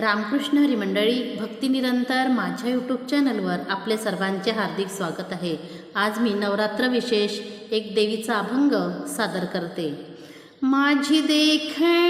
रामकृष्ण हरी मंडळी भक्तिनिरंतर माझ्या यूट्यूब चॅनलवर आपले सर्वांचे हार्दिक स्वागत आहे. आज मी नवरात्र विशेष एक देवीचा अभंग सादर करते. माझी देखण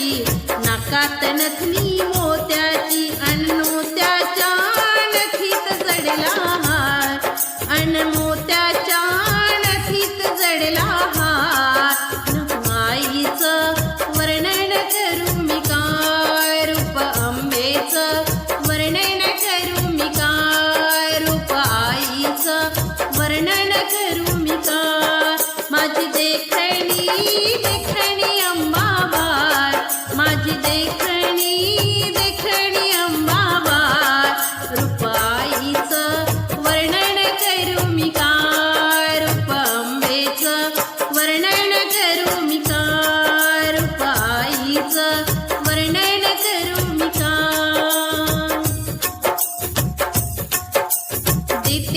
मोत्याची नाकात नथनी मोत्याची अण्णो त्याच्या नथीत जडला हार. अण मोत्याच्या नथीत जडला हार. माईचं वर्णन करू मी काय? रूप आंबेचं वर्णन करू मी काय? रूप आईचं वर्णन करू मी का माझी देखणी देखणी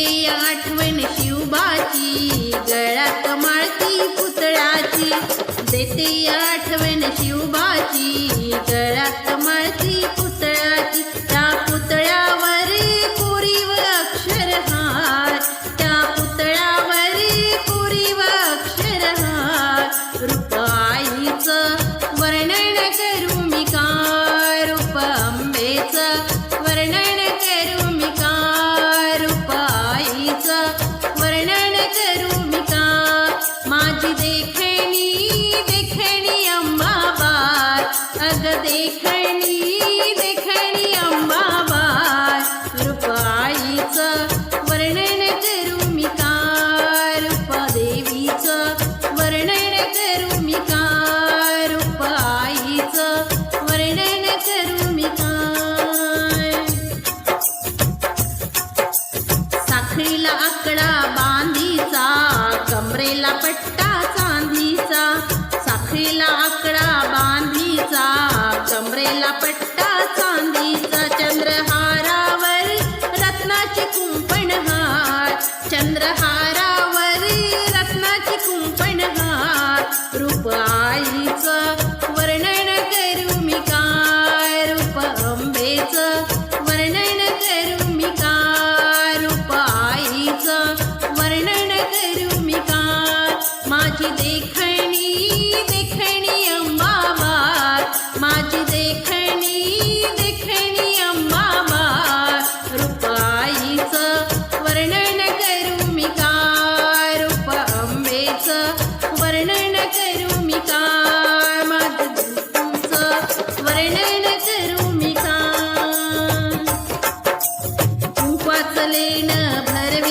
விளையாட்டு দেখে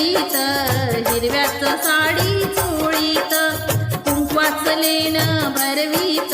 गळीत हिरव्याच साडी चोळीत कुंकवाच लेन भरवीत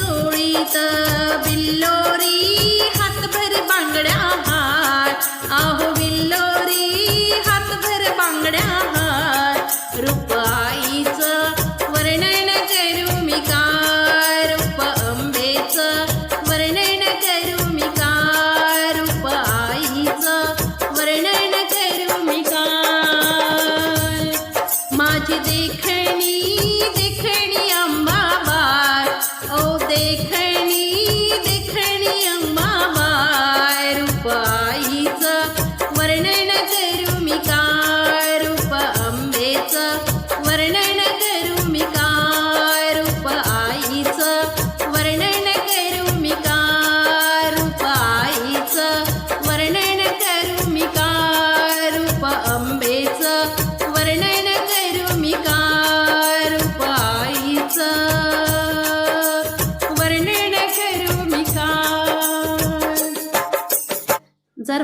गीत बिल्लोरी हातभर बांगड्या हात आहो